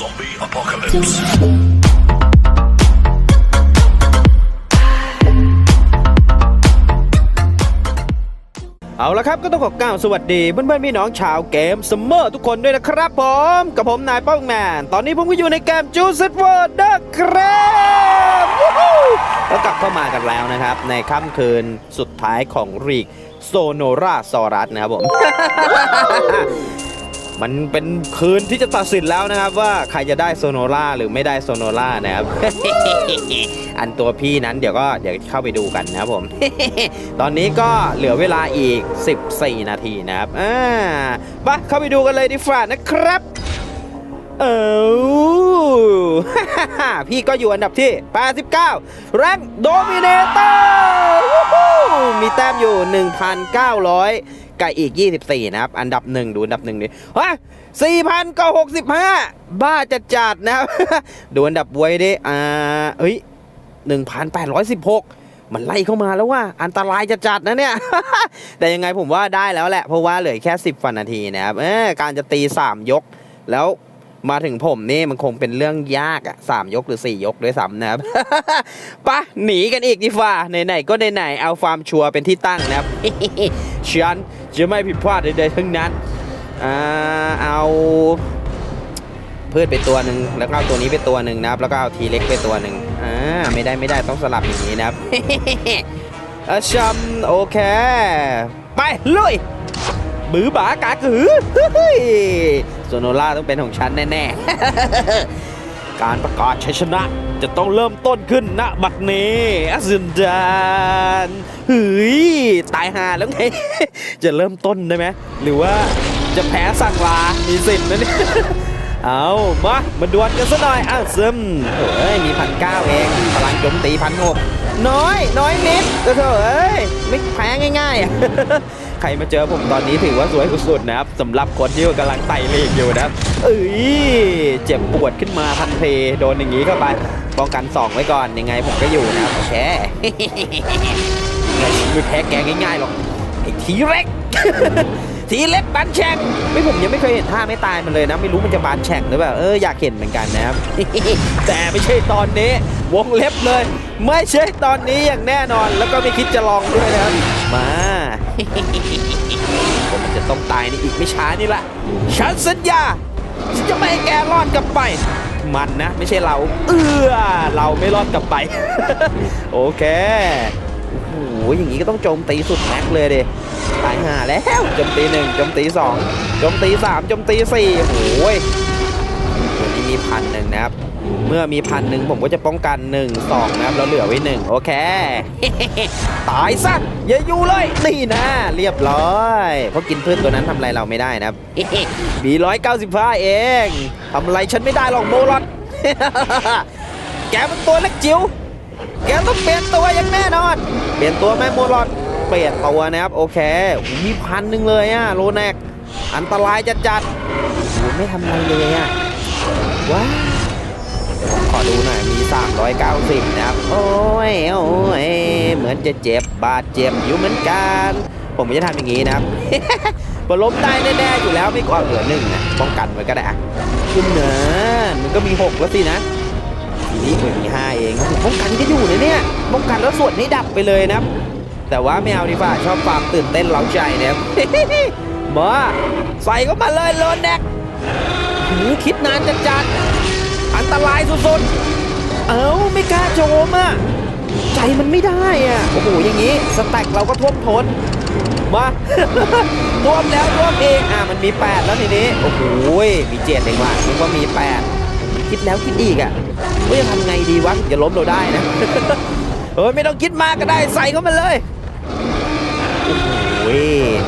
Zombie apocalypse. เอาละครับก็ต้องขอกล่าวสวัสดีเพื่อนๆพี่น้องชาวเกมซัมเมอร์ทุกคนด้วยนะครับผม กับผมนายป้องแมน ตอนนี้ผมก็อยู่ในเกมจูซิตเวิร์ดนะครับแล้วกลับเข้ามากันแล้วนะครับ ในค่ำคืนสุดท้ายของรีกโซโนราซอรัสนะครับผม มันเป็นคืนที่จะตัดสินแล้วนะครับ ว่าใครจะได้โซโนราหรือไม่ได้โซโนรานะครับ อันตัวพี่นั้นเดี๋ยวก็เดี๋ยวเข้าไปดูกันนะครับผม ตอนนี้ก็เหลือเวลาอีก 14 นาทีนะครับอ่าไปเข้าไปดูกันเลยดีฟ่านะครับเออพี่ก็อยู่อันดับที่ 89 แรงโดมิเนเตอร์มีแต้มอยู่ 1,900 กับอีก 24 นะครับ อันดับหนึ่งดูอันดับหนึ่งดิฮะ4,000ก็65บ้าจัดจัดนะครับ ดูอันดับบวยดิอ่าเฮ้ย1,816มันไล่เข้ามาแล้วว่าอันตรายจะจัดนะเนี่ย แต่ยังไงผมว่าได้แล้วแหละ เพราะว่าเหลือแค่ 10ฟันนาทีนะครับเออการจะตี 3 ยก แล้วมาถึงผมนี่มันคงเป็นเรื่องยากอะสามยกหรือ 4 ยกด้วยซ้ำนะครับปะหนีกันอีกดีฟ่าไหนๆก็ไหนๆเอาความชัวร์เป็นที่ตั้งนะครับฉัน จะไม่ผิดพลาดใดๆทั้งนั้นอ่าเอาพืชไปตัวหนึ่งแล้วก็เอาตัวนี้ไปตัวหนึ่งนะครับ แล้วก็เอาทีเล็กไปตัวหนึ่งอ่าไม่ได้ไม่ได้ต้องสลับอย่างนี้นะครับออชัมโอเค ไปลุยบือบากากือเฮ้ยโซโนล่าต้องเป็นของฉันแน่ๆ การประกาศชัยชนะ จะต้องเริ่มต้นขึ้นณบัดนี้อาซินดานเฮ้ยตายหาแล้วไง จะเริ่มต้นได้ไหมหรือว่าจะแพ้สักลา มีสิทธิ์นะเนี่ยเอามามาดวลกันซะหน่อยอ้าวซึมเอ้ย มีพันเก้าเองพลังโจมตีพันหกน้อย น้อยนิดเถอะเอ้ย ไม่แพ้ง่ายๆ ใครมาเจอผมตอนนี้ถือว่าสวยสุดๆนะครับสำหรับคนที่กำลังไต่เลขอยู่นะครับเอ้ย เจ็บปวดขึ้นมาทันทีโดนอย่างนี้เข้าไป ป้องกัน2ไว้ก่อนยังไงผมก็อยู่นะโอเคไม่แพ้แกง่ายๆหรอกไอ้ทีเล็กทีเล็กบานแช่งไม่ผมยังไม่เคยเห็นท่าไม่ตายมันเลยนะ ไม่รู้มันจะบานแช่งหรือเปล่าเอออยากเห็นเหมือนกันนะครับ แต่ไม่ใช่ตอนนี้ วงเล็บเลย ไม่ใช่ตอนนี้อย่างแน่นอน แล้วก็ไม่คิดจะลองด้วยนะครับมาผมจะต้องตายในอีกไม่ช้านี่แหละฉันสัญญาฉันจะไม่ให้แกรอดกลับไป มันนะ ไม่ใช่เรา เออเราไม่รอดกลับไป โอเคโอ้โหอย่างนี้ก็ต้องโจมตีสุดแม็กเลยดิตายห่าแล้วโจมตีหนึ่งโจมตีสองโจมตีสามโจมตีสี่โอ้ยตัวนี้มีพันหนึ่งนะครับ เมื่อมีพันหนึ่งผมก็จะป้องกัน 1 2 นะครับ แล้วเหลือไว้หนึ่งโอเค ตายซะอย่าอยู่เลย นี่นะ เรียบร้อย เพราะกินพืชตัวนั้นทำอะไรเราไม่ได้นะครับบีร้อยเก้าสิบห้าเองทำอะไรฉันไม่ได้หรอกโมลอนแกมันตัวเล็กจิ๋วแกต้องเปลี่ยนตัวอย่างแน่นอน เปลี่ยนตัวแม่โมลอนเปลี่ยนตัวนะครับ โอเคมีพันหนึ่งเลยอะโลแนกอันตรายจัดจัดโอ้ไม่ทำอะไรเลยอะว้า ดี๋ยวผมขอดูหน่อยมี 390 นะครับ โอ้ยโอ้ยเหมือนจะเจ็บบาดเจ็บอยู่เหมือนกัน ผมจะทำอย่างนี้นะครับพอล้มได้แน่ๆอยู่แล้วไม่ก็เหลือหนึ่งนะป้องกันไว้ก็ได้อะขึ้นเนินมันก็มีหกแล้วสินะทีนี้เหมือนมีห้าเองป้องกันก็อยู่นะเนี่ยป้องกันแล้วส่วนให้ดับไปเลยนะครับ แต่ว่าไม่เอาดีกว่าชอบความตื่นเต้นเล้าใจนะครับมาใส่เข้ามาเลยโลนแดกหือคิดนานจัดจัด อันตรายสุดๆ เอ้าไม่กล้าโจมอะ ใจมันไม่ได้อะ โอ้โห อย่างนี้ สแต็กเราก็ท่วมทนมา ท่วมแล้วท่วมเองอะ มันมี 8 แล้วทีนี้ โอ้โห มีเจ็ดเองว่ะนึกว่ามี 8 คิดแล้วคิดอีกอะว่าจะทำไงดีวะจะล้มเราได้นะเฮ้ยไม่ต้องคิดมากก็ได้ใส่เข้ามาเลยโอ้โห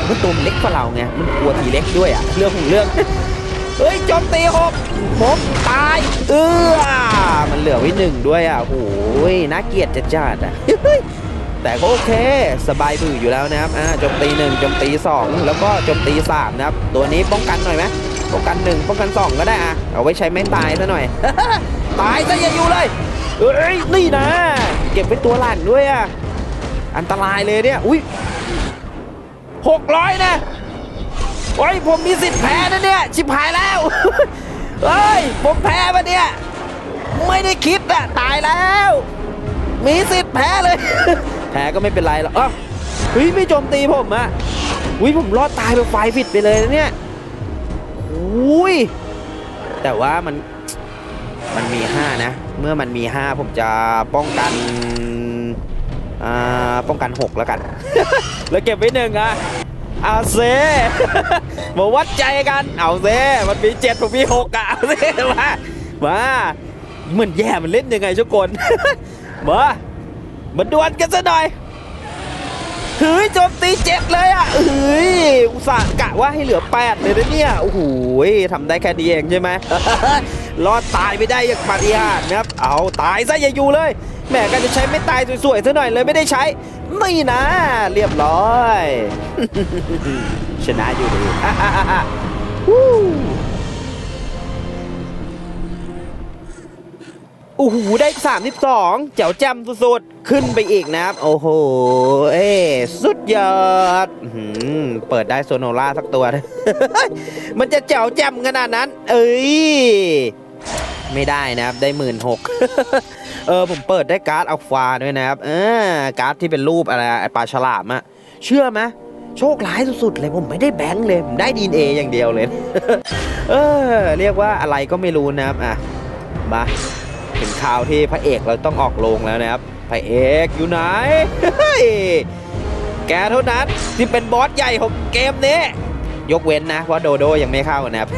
มันตัวมันเล็กกว่าเราไง มันกลัวทีเล็กด้วยอะ เรื่องของเรื่อง เฮ้ยโจมตีหกผมตายเออมันเหลือไว้หนึ่งด้วยอะโอ้โหน่าเกลียดจัดจัดอะแต่ก็โอเค สบายบืออยู่แล้วนะครับอ่าโจมตีหนึ่งโจมตีสองแล้วก็โจมตีสามนะครับ ตัวนี้ป้องกันหน่อยไหมป้องกันหนึ่งป้องกันสองก็ได้อะเอาไว้ใช้ไม่ตายซะหน่อย ตายซะอย่าอยู่เลยเอ้ยนี่นะ เก็บไว้ตัวหลั่นด้วยอะอันตรายเลยเนี่ยอุ้ยหกร้อยนะ โอ้ยผมมีสิทธิ์แพ้นะเนี่ย ชิบหายแล้วเฮ้ย ผมแพ้ปะเนี่ย ไม่ได้คิดอะตายแล้ว มีสิทธิ์แพ้เลย แพ้ก็ไม่เป็นไรหรอกอ้าวเฮ้ยไม่โจมตีผมอะอุ้ยผมรอดตายแบบไฟฟิตไปเลยนะเนี่ยอุ้ยแต่ว่ามันมันมี 5 นะ เมื่อมันมี 5 ผมจะป้องกันอ่าป้องกัน 6 แล้วกัน แล้วเก็บไว้หนึ่งอะ เอาเซมาวัดใจกัน เอาเซมันมีเจ็ดผมมีหกอะเอาเซมามาเหมือนแย่มันเล่นยังไงทุกคนมามาดวลกันซะหน่อยเฮ้ยโจมตีเจ็ดเลยอะเฮ้ยอุตส่าห์กะว่าให้เหลือแปดเลยนะเนี่ย โอ้โหทำได้แค่นี้เองใช่ไหมรอดตายไม่ได้อย่างปาฏิหาริย์นะครับ เอาตายซะอย่าอยู่เลย แหม่ก็จะใช้ไม่ตายสวยๆซะหน่อยเลยไม่ได้ใช้นี่นะ เรียบร้อย ชนะอยู่ดีวู้โอ้โหได้ 32 เจ๋วจำสุดๆ ขึ้นไปอีกนะครับ โอ้โห เอ้สุดยอดอเปิดได้โซโนล่าสักตัว มันจะเจ๋วจำขนาดนั้น เอ้ย ไม่ได้นะครับ ได้หมื่นหก เออผมเปิดได้การ์ดอัลฟาด้วยนะครับเออการ์ดที่เป็นรูปอะไรไอปลาฉลามอะเชื่อไหมโชคร้ายสุดๆเลยผมไม่ได้แบงค์เลยผมได้ดีเออย่างเดียวเลย เออ เรียกว่าอะไรก็ไม่รู้นะครับอะมาถึงข่าวที่พระเอกเราต้องออกโรงแล้วนะครับพระเอกอยู่ไหนแกเท่านั้นที่เป็นบอสใหญ่ของเกมนี้ ยกเว้นนะเพราะโดโดยังไม่เข้านะครับ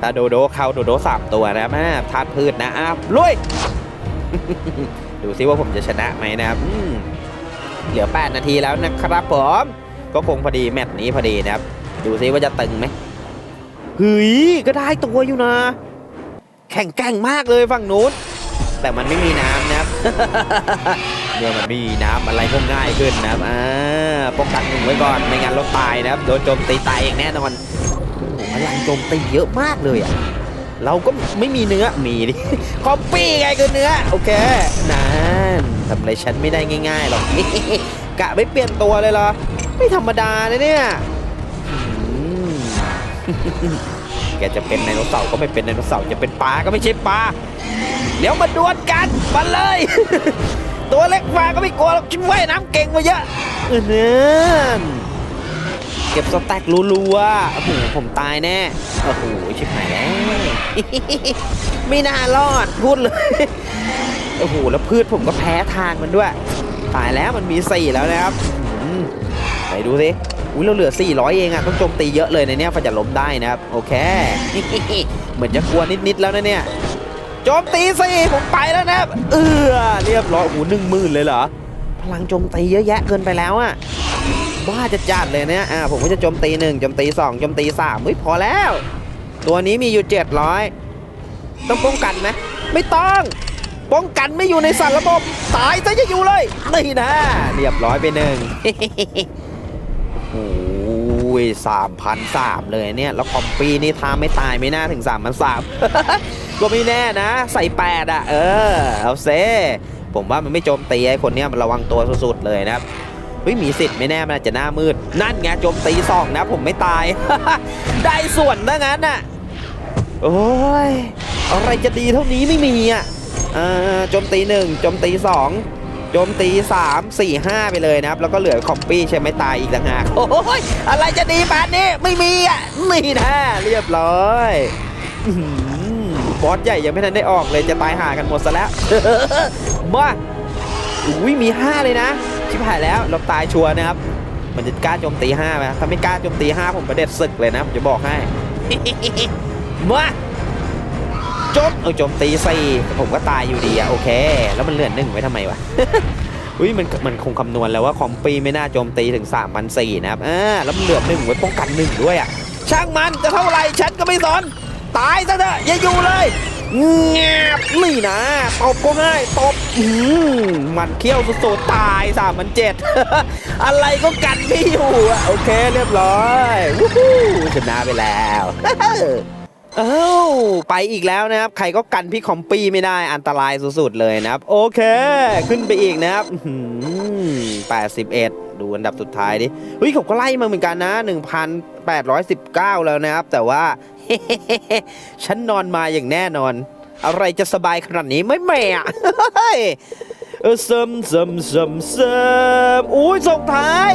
ถ้าโดโดเข้าโดโดสามตัวนะครับอ่าธาตุพืชนะอ้าวลุย ดูซิว่าผมจะชนะไหมนะครับเหลือ 8 นาทีแล้วนะครับผมก็คงพอดีแมตช์นี้พอดีนะครับ ดูซิว่าจะตึงไหมเฮ้ยก็ได้ตัวอยู่นะ แข่งแกร่งมากเลยฝั่งนู้นแต่มันไม่มีน้ำนะครับเมื่อมันม่มีน้ำอะไรก็ง่ายขึ้นนะครับอ่าป้องกันหนึ่งไว้ก่อนไม่งั้นเราตายนะครับโดนโจมตีตายอย่างแน่นอนโอ้โหพลังโจมตีเยอะมากเลยอะ เราก็ไม่มีเนื้อ มีดิ คอมปี้ไงคือเนื้อ โอเค นั่นทำอะไรฉันไม่ได้ง่ายๆหรอก กะไม่เปลี่ยนตัวเลยเหรอ ไม่ธรรมดานะเนี่ย แกจะเป็นไดโนเสาร์ก็ไม่เป็นไดโนเสาร์จะเป็นปลาก็ไม่ใช่ปลา เดี๋ยวมาดวลกันมาเลย ตัวเล็กฟ้าก็ไม่กลัวหรอกฉันว่ายน้ำเก่งมาเยอะเออเนี่ย ก็บสแต็กรัวๆโอ้โหผมตายแน่ โอ้โห ชิบหายแล้ว ไม่น่ารอดพูดเลย โอ้โห แล้วพืชผมก็แพ้ทางมันด้วย ตายแล้วมันมีสี่แล้วนะครับไหนดูสิอุ้ยเราเหลือ 400 เองอะต้องโจมตีเยอะเลยในเนี้ยฟันจะล้มได้นะครับ โอเค เหมือนจะกลัวนิดๆแล้วนะเนี่ยโจมตีสิผมไปแล้วนะครับเออเรียบร้อยโอ้โหหนึ่งหมื่นเลยเหรอพลังโจมตีเยอะแยะเกินไปแล้วอะ บ้าจะจัดเลยเนี่ยอ่าผมก็จะโจมตีหนึ่งโจมตีสองโจมตีสามเฮ้ยพอแล้ว ตัวนี้มีอยู่700ต้องป้องกันไหมไม่ต้องป้องกันไม่อยู่ในสารระบบตายซะจะอยู่เลยนี่นะเรียบร้อยไปหนึ่งโอ้ยสามพันสามเลยเนี่ย แล้วคอมปีนี่ทาไม่ตายไม่น่าถึงสามพันสามก็ไม่แน่นะ ใส่แปดอะ เออ เอาเซผมว่ามันไม่โจมตีไอ้คนเนี้ยมันระวังตัวสุดๆเลยนะครับ เฮ้ยมีสิทธิ์ไม่แน่มันอาจจะหน้ามืด นั่นไงโจมตีสองนะ ผมไม่ตาย ได้ส่วนถ้างั้นน่ะโอ้ยอะไรจะดีเท่านี้ไม่มีอะอ่าโจมตีหนึ่งโจมตีสองโจมตีสามสี่ห้าไปเลยนะครับ แล้วก็เหลือคอมปี้ใช่ไหมตายอีกต่างหากโอ้ยอะไรจะดีปานนี้ไม่มีอะนี่นะเรียบร้อยบอสใหญ่ยังไม่ทันได้ออกเลยจะตายหากันหมดซะแล้วมาอุ้ยมี 5 เลยนะ ชิบหายแล้วเราตายชัวร์นะครับ มันจะกล้าโจมตี5ไหมถ้าไม่กล้าโจมตี5ผมประเด็ดศึกเลยนะผมจะบอกให้มาโจมเออโจมตีสี่ผมก็ตายอยู่ดีอะโอเค แล้วมันเหลือหนึ่งไว้ทำไมวะอุ้ยมันมันคงคำนวณแล้วว่าคอมปีไม่น่าโจมตีถึง3 0 0 4นะครับอ่าแล้วมันเหลือหนึ่งไว้ป้องกันหนึ่งด้วยอะช่างมันจะเท่าไหร่ฉันก็ไม่สน ตายซะเถอะอย่าอยู่เลย เงียบนี่นะตบก็ง่ายตบอืมมันเขี้ยวสุดๆตายสามมันเจ็ดอะไรก็กันไม่อยู่อะโอเคเรียบร้อยวู้ฮู้ชนะไปแล้ว เอ้าไปอีกแล้วนะครับ ใครก็กันพี่คอมปี้ไม่ได้อันตรายสุดๆเลยนะครับ โอเค ขึ้นไปอีกนะครับอื้อหือ81ดูอันดับสุดท้ายดิเฮ้ยเขาก็ไล่มาเหมือนกันนะ 1,819 แล้วนะครับ แต่ว่า ฉันนอนมาอย่างแน่นอน อะไรจะสบายขนาดนี้ไม่แม่อะเออเสมเสมเสมเสมอุ้ยส่งท้าย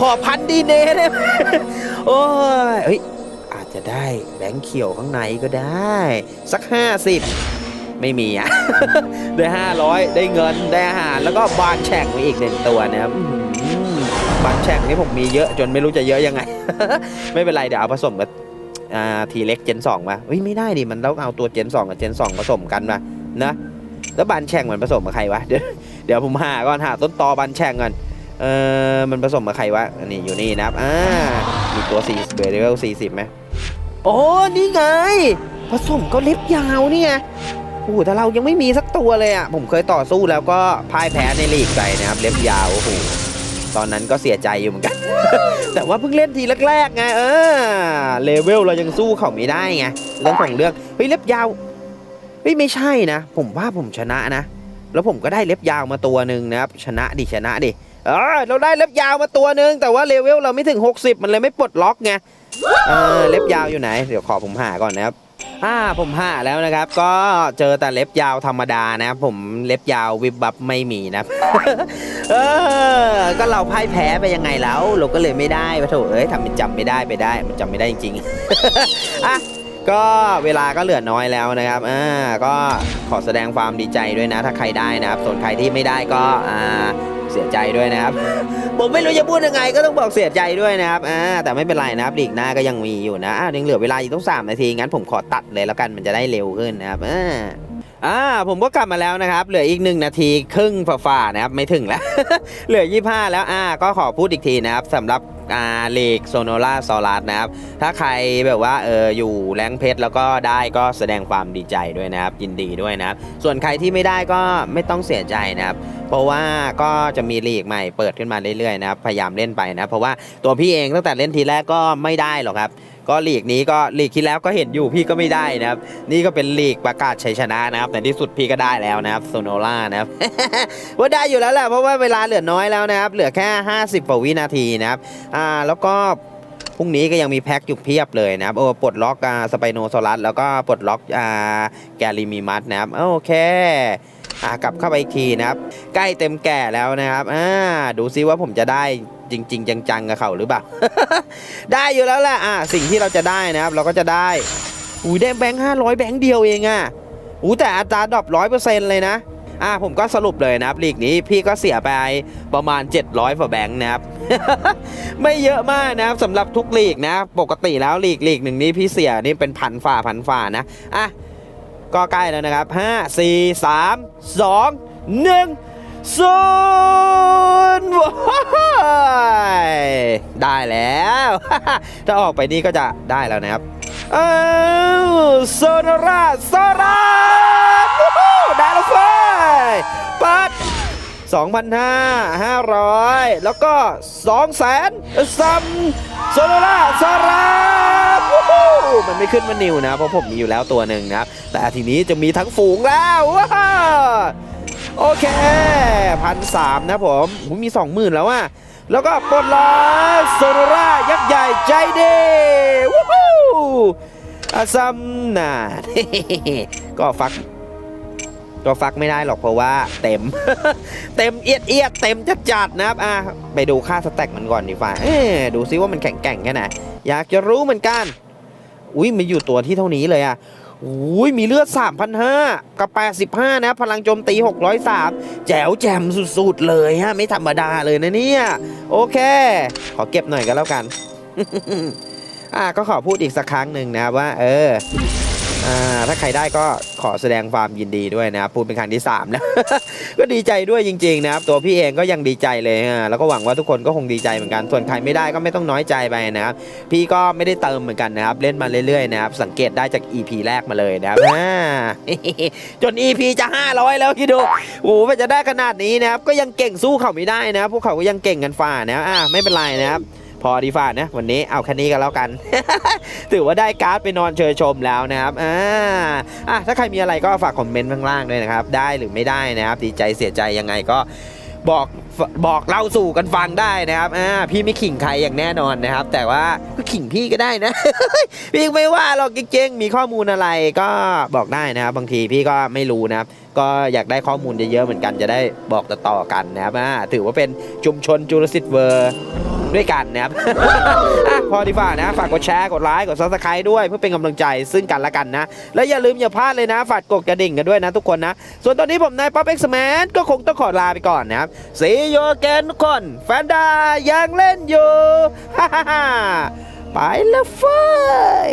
ขอพันดีเน่ได้ไหมโอ้ยเฮ้ย จะได้แบงค์เขียวข้างในก็ได้ สัก 50 ไม่มีอะได้ 500 ได้เงินได้อาหาร แล้วก็บานแฉกมาอีกหนึ่งตัวนะครับบานแฉกนี่ผมมีเยอะจนไม่รู้จะเยอะยังไง ไม่เป็นไรเดี๋ยวเอาผสมกับทีเล็กเจน2มาเฮ้ยไม่ได้ดิมันต้องเอาตัวเจน2กับเจน2ผสมกันมานะแล้วบานแช่งมันผสมกับใครวะเดี๋ยวเดี๋ยวผมหาก่อนหาต้นตอบานแช่งก่อนเออมันผสมกับใครวะ อันนี้อยู่นี่นะครับ อ่า มีตัว4เบรเลเวล40ไหม โอ้นี่ไง ผสมก็เล็บยาวนี่ไงโอ้โหแต่เรายังไม่มีสักตัวเลยอะ ผมเคยต่อสู้แล้วก็พ่ายแพ้ในลีกไปนะครับ เล็บยาวโอ้โหตอนนั้นก็เสียใจอยู่เหมือนกัน แต่ว่าเพิ่งเล่นทีแรกๆไงเออเลเวลเรายังสู้เขาไม่ได้ไงเรื่องของเรื่องเฮ้ยเล็บยาวเฮ้ยไม่ใช่นะ ผมว่าผมชนะนะ แล้วผมก็ได้เล็บยาวมาตัวหนึ่งนะครับ ชนะดิชนะดิเออเราได้เล็บยาวมาตัวหนึ่งแต่ว่าเลเวลเราไม่ถึง 60 มันเลยไม่ปลดล็อกไง เออเล็บยาวอยู่ไหน เดี๋ยวขอผมหาก่อนนะครับอ่าผมหาแล้วนะครับ ก็เจอแต่เล็บยาวธรรมดานะครับผมเล็บยาววิบบับไม่มีนะครับเออก็เราพ่ายแพ้ไปยังไงแล้ว เราก็เลยไม่ได้ปะโถเอ้ยทำเป็นจำไม่ได้ไปได้ มันจำไม่ได้จริงๆอะก็เวลาก็เหลือน้อยแล้วนะครับ อ่า ก็ขอแสดงความดีใจด้วยนะ ถ้าใครได้นะครับ ส่วนใครที่ไม่ได้ก็ อ่า เสียใจด้วยนะครับ ผมไม่รู้จะพูดยังไงก็ต้องบอกเสียใจด้วยนะครับอ่าแต่ไม่เป็นไรนะครับลีกหน้าก็ยังมีอยู่นะอ้าวยังเหลือเวลาอีกต้อง 3 นาทีงั้นผมขอตัดเลยแล้วกันมันจะได้เร็วขึ้นนะครับอ่าอ่าผมก็กลับมาแล้วนะครับ เหลืออีก1นาทีครึ่งฝ่าๆนะครับ ไม่ถึงแล้ว เหลือ 25 แล้วอ่าก็ขอพูดอีกทีนะครับสำหรับอ่าเลกโซโนล่าซอลัสนะครับ ถ้าใครแบบว่าเอออยู่แรงเพชรแล้วก็ได้ก็แสดงความดีใจด้วยนะครับ ยินดีด้วยนะครับ ส่วนใครที่ไม่ได้ก็ไม่ต้องเสียใจนะครับ เพราะว่าก็จะมีลีกใหม่เปิดขึ้นมาเรื่อยๆนะครับพยายามเล่นไปนะเพราะว่าตัวพี่เองตั้งแต่เล่นทีแรกก็ไม่ได้หรอกครับก็ลีกนี้ก็ลีกที่แล้วก็เห็นอยู่พี่ก็ไม่ได้นะครับ นี่ก็เป็นลีกประกาศชัยชนะนะครับแต่ที่สุดพี่ก็ได้แล้วนะครับโซโนล่านะครับว่าได้อยู่แล้วแหละเพราะว่าเวลาเหลือน้อยแล้วนะครับ เหลือแค่ 50กว่าวินาทีนะครับอ่าแล้วก็พรุ่งนี้ก็ยังมีแพ็คอยู่เพียบเลยนะครับโอ้ปลดล็อกอ่าสไปโนโซอรัสแล้วก็ปลดล็อกอ่าแกลิมีมัสนะครับโอเค อ่ากลับเข้าไปอีกทีนะครับ ใกล้เต็มแก่แล้วนะครับอ่าดูซิว่าผมจะได้จริง ๆ จังๆกับเขาหรือเปล่า ได้อยู่แล้วแหละอ่าสิ่งที่เราจะได้นะครับ เราก็จะได้อุ้ยได้แบงค์ห้าร้อยแบงค์เดียวเองอะอู้แต่อัตราดรอปร้อยเปอร์เซ็นต์เลยนะอ่าผมก็สรุปเลยนะครับลีกนี้พี่ก็เสียไปประมาณ 700กว่าแบงค์นะครับ ไม่เยอะมากนะครับสำหรับทุกลีกนะ ปกติแล้วลีกลีกหนึ่งนี้พี่เสียนี่เป็นพันฝ่าพันฝ่านะอะ ก็ใกล้แล้วนะครับ 5 4 3 2 1ศูนย์ว้ายได้แล้ว ถ้าออกไปนี่ก็จะได้แล้วนะครับอ้าโซนาราโซราวู้ฮู้ได้แล้วเฟ้ยปัด 2,500 500 แล้วก็2แสนซัมโซโลล่าซารามันไม่ขึ้นมานิวนะ เพราะผมมีอยู่แล้วตัวหนึ่งนะครับ แต่ทีนี้จะมีทั้งฝูงแล้วโอเคพันสามนะผมโอ้โหมี20,000แล้วอะแล้วก็ปลดล็อกโซโลล่ายักษ์ใหญ่ใจดีวู้ฮู้อาซัมนาก็ฟัก ก็ฟักไม่ได้หรอกเพราะว่าเต็ม เต็มเอียดเอียดเต็มจัดจัดๆนะครับอะไปดูค่าสแต็กมันก่อนดีฝ่าเอ๊ดูซิว่ามันแข็งแกร่งแค่ไหนอยากจะรู้เหมือนกัน อุ้ยมีอยู่ตัวที่เท่านี้เลยอะอุ้ยมีเลือด 3,500 กับ 85 นะ พลังโจมตี 603 แจ๋วแจ่มสุดๆ เลยฮะ ไม่ธรรมดาเลยนะเนี่ย โอเค ขอเก็บหน่อยก็แล้วกัน อะก็ขอพูดอีกสักครั้งหนึ่งนะว่า เออ อ่าถ้าใครได้ก็ขอแสดงความยินดีด้วยนะครับพูดเป็นครั้งที่3แล้วก็ดีใจด้วยจริง ๆ นะครับ ตัวพี่เองก็ยังดีใจเลยอ่าแล้วก็หวังว่าทุกคนก็คงดีใจเหมือนกันส่วนใครไม่ได้ก็ไม่ต้องน้อยใจไปนะครับ พี่ก็ไม่ได้เติมเหมือนกันนะครับ เล่นมาเรื่อยๆนะครับสังเกตได้จาก EP แรกมาเลยนะครับอ่า จน EP จะ 500 แล้วคิดดูโอ้โหมันจะได้ขนาดนี้นะครับก็ยังเก่งสู้เขาไม่ได้นะครับพวกเขาก็ยังเก่งกันฝ่านะอ่าไม่เป็นไรนะครับ พอดีฝ่านะวันนี้เอาแค่นี้กันแล้วกัน ถือว่าได้การ์ดไปนอนเชยชมแล้วนะครับอ่าอะถ้าใครมีอะไรก็ฝากคอมเมนต์ข้างล่างด้วยนะครับ ได้หรือไม่ได้นะครับดีใจเสียใจยังไงก็บอกบอกเล่าสู่กันฟังได้นะครับอ่าพี่ไม่ขิงใครอย่างแน่นอนนะครับ แต่ว่าก็ขิงพี่ก็ได้นะ พี่ไม่ว่าหรอกจริงๆมีข้อมูลอะไรก็บอกได้นะครับ บางทีพี่ก็ไม่รู้นะครับ ก็อยากได้ข้อมูลเยอะๆเหมือนกันจะได้บอกต่อๆกันนะครับอ่าถือว่าเป็นชุมชนจูรสิทธิ์เวอร์ ด้วยกันนะครับ อะพอดีฝ่านะ ฝากกดแชร์กดไลค์กดซับสไครต์ด้วยเพื่อเป็นกำลังใจซึ่งกันและกันนะ และอย่าลืมอย่าพลาดเลยนะ ฝากกดกระดิ่งกันด้วยนะทุกคนนะ ส่วนตอนนี้ผมนายป๊อปเอ็กซ์แมนก็คงต้องขอลาไปก่อนนะครับสีโยเกนทุกคนแฟนดายังเล่นอยู่ ฮ่าฮ่าฮ่าไปและเฟ้ย